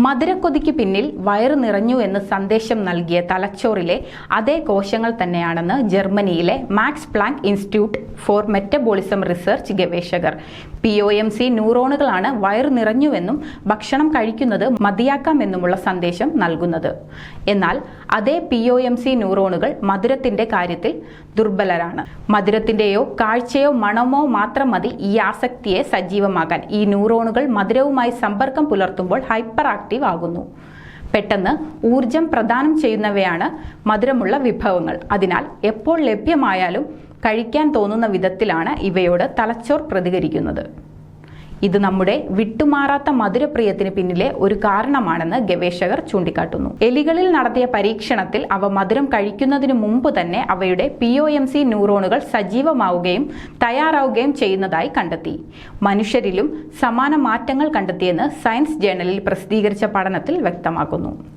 മധുരക്കൊതിക്ക് പിന്നിൽ വയറ് നിറഞ്ഞു എന്ന് സന്ദേശം നൽകിയ തലച്ചോറിലെ അതേ കോശങ്ങൾ തന്നെയാണെന്ന് ജർമ്മനിയിലെ Max Planck institute for metabolism research ഗവേഷകർ. പി ഒ എം സി ന്യൂറോണുകളാണ് വയറ് നിറഞ്ഞുവെന്നും ഭക്ഷണം കഴിക്കുന്നത് മതിയാക്കാമെന്നുമുള്ള സന്ദേശം നൽകുന്നത്. എന്നാൽ അതേ പി ഒ എം സി ന്യൂറോണുകൾ മധുരത്തിന്റെ കാര്യത്തിൽ ദുർബലരാണ്. മധുരത്തിന്റെയോ കാഴ്ചയോ മണമോ മാത്രം മതി ഈ ആസക്തിയെ സജീവമാക്കാൻ ഈ ന്യൂറോണുകൾ മധുരവുമായി സമ്പർക്കം പുലർത്തുമ്പോൾ ഹൈപ്പർ ആക്റ്റീവ് ആകുന്നു. പെട്ടെന്ന് ഊർജം പ്രദാനം ചെയ്യുന്നവയാണ് മധുരമുള്ള വിഭവങ്ങൾ. അതിനാൽ എപ്പോൾ ലഭ്യമായാലും കഴിക്കാൻ തോന്നുന്ന വിധത്തിലാണ് ഇവയോട് തലച്ചോർ പ്രതികരിക്കുന്നത്. ഇത് നമ്മുടെ വിട്ടുമാറാത്ത മധുരപ്രിയത്തിന് പിന്നിലെ ഒരു കാരണമാണെന്ന് ഗവേഷകർ ചൂണ്ടിക്കാട്ടുന്നു. എലികളിൽ നടത്തിയ പരീക്ഷണത്തിൽ അവ മധുരം കഴിക്കുന്നതിന് മുമ്പ് തന്നെ അവയുടെ പി ഒ എം സി ന്യൂറോണുകൾ സജീവമാവുകയും തയ്യാറാവുകയും ചെയ്യുന്നതായി കണ്ടെത്തി. മനുഷ്യരിലും സമാന മാറ്റങ്ങൾ കണ്ടെത്തിയെന്ന് സയൻസ് ജേണലിൽ പ്രസിദ്ധീകരിച്ച പഠനത്തിൽ വ്യക്തമാക്കുന്നു.